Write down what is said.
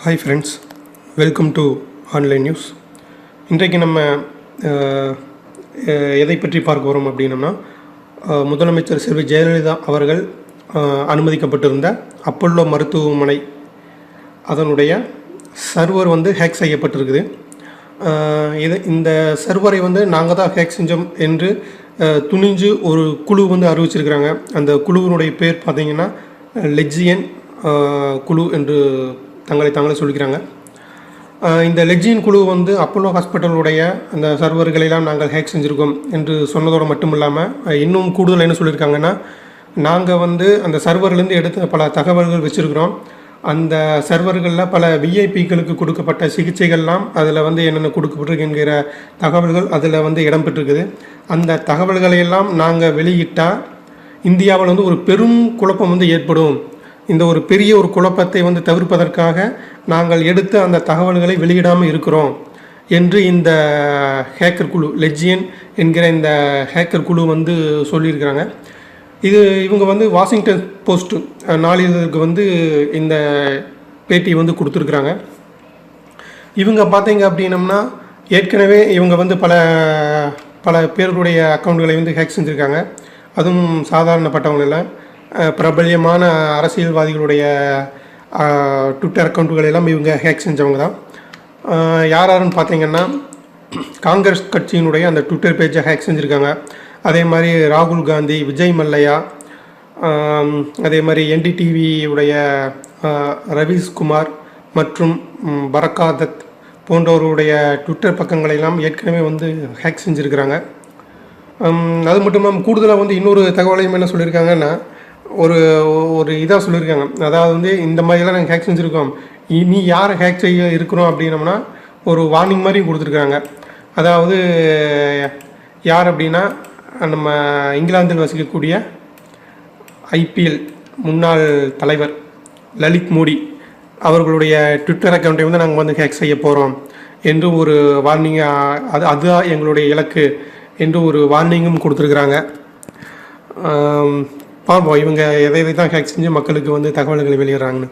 Hi friends welcome to online news இன்றைக்கு நம்ம எதை பற்றி பார்க்க போகிறோம் அப்படின்னம்னா முதலமைச்சர் செல்வி ஜெயலலிதா அவர்கள் அனுமதிக்கப்பட்டிருந்த அப்பல்லோ மருத்துவமனை அதனுடைய சர்வர் வந்து ஹேக் செய்யப்பட்டிருக்குது. இது இந்த சர்வரை வந்து நாங்கள் தான் ஹேக் செஞ்சோம் என்று துணிஞ்சு ஒரு குழு வந்து அறிவிச்சிருக்கிறாங்க. அந்த குழுவினுடைய பேர் பார்த்திங்கன்னா லெஜியன் குழு என்று தங்களை தாங்களே சொல்லிக்கிறாங்க. இந்த லெஜின் குழு வந்து அப்போலோ ஹாஸ்பிட்டலுடைய அந்த சர்வர்களெல்லாம் நாங்கள் ஹேக் செஞ்சுருக்கோம் என்று சொன்னதோடு மட்டும் இல்லாமல் இன்னும் கூடுதல் என்ன சொல்லியிருக்காங்கன்னா நாங்கள் வந்து அந்த சர்வர்லேருந்து எடுத்த பல தகவல்கள் வச்சுருக்கிறோம். அந்த சர்வர்களில் பல விஐபிகளுக்கு கொடுக்கப்பட்ட சிகிச்சைகள்லாம் அதில் வந்து என்னென்ன கொடுக்கப்பட்டிருக்குங்கிற தகவல்கள் அதில் வந்து இடம்பெற்றிருக்குது அந்த தகவல்களையெல்லாம் நாங்கள் வெளியிட்டால் இந்தியாவில் வந்து ஒரு பெரும் குழப்பம் வந்து ஏற்படும். இந்த ஒரு பெரிய ஒரு குழப்பத்தை வந்து தவிர்ப்பதற்காக நாங்கள் எடுத்த அந்த தகவல்களை வெளியிடாமல் இருக்கிறோம் என்று இந்த ஹேக்கர் குழு லெஜியன் என்கிற இந்த ஹேக்கர் குழு வந்து சொல்லியிருக்கிறாங்க. இது இவங்க வந்து வாஷிங்டன் போஸ்ட்டு நாளிதழுக்கு வந்து இந்த பேட்டி வந்து கொடுத்துருக்குறாங்க. இவங்க பார்த்தீங்க அப்படின்னம்னா ஏற்கனவே இவங்க வந்து பல பல பேருடைய அக்கௌண்ட்களை வந்து ஹேக் செஞ்சுருக்காங்க. அதுவும் சாதாரணப்பட்டவங்க இல்லை. பிரபல்யமான அரசியல்வாதிகளுடைய ட்விட்டர் அக்கௌண்ட்டுகள் எல்லாம் இவங்க ஹேக் செஞ்சவங்க தான். யார் யாருன்னு பார்த்தீங்கன்னா காங்கிரஸ் கட்சியினுடைய அந்த ட்விட்டர் பேஜை ஹேக் செஞ்சுருக்காங்க. அதே மாதிரி ராகுல் காந்தி விஜய் மல்லையா அதே மாதிரி என்டிடிவியுடைய ரவீஷ்குமார் மற்றும் பரகாதத் பரக்காதத் போன்றவருடைய ட்விட்டர் பக்கங்களை எல்லாம் ஏற்கனவே வந்து ஹேக் செஞ்சுருக்கிறாங்க. அது மட்டும் இல்லாமல் கூடுதலாக வந்து இன்னொரு தகவலையும் என்ன சொல்லியிருக்காங்கன்னா ஒரு ஒரு இதாக சொல்லியிருக்காங்க. அதாவது வந்து இந்த மாதிரிலாம் நாங்கள் ஹேக் செஞ்சுருக்கோம். இனி யாரை ஹேக் செய்ய இருக்கிறோம் அப்படின்னோம்னா ஒரு வார்னிங் மாதிரியும் கொடுத்துருக்காங்க. அதாவது யார் அப்படின்னா நம்ம இங்கிலாந்தில் வசிக்கக்கூடிய ஐபிஎல் முன்னாள் தலைவர் லலித் மோடி. அவர்களுடைய ட்விட்டர் அக்கௌண்ட்டை வந்து நாங்கள் வந்து ஹேக் செய்ய போகிறோம் என்று ஒரு வார்னிங் அது அதுதான் எங்களுடைய இலக்கு என்று ஒரு வார்னிங்கும் கொடுத்துருக்குறாங்க. பார்ப்போம். இவங்க எதை எதை தான் ஹேக் செஞ்சு மக்களுக்கு வந்து தகவல்களை வெளியிடுறாங்கன்னு.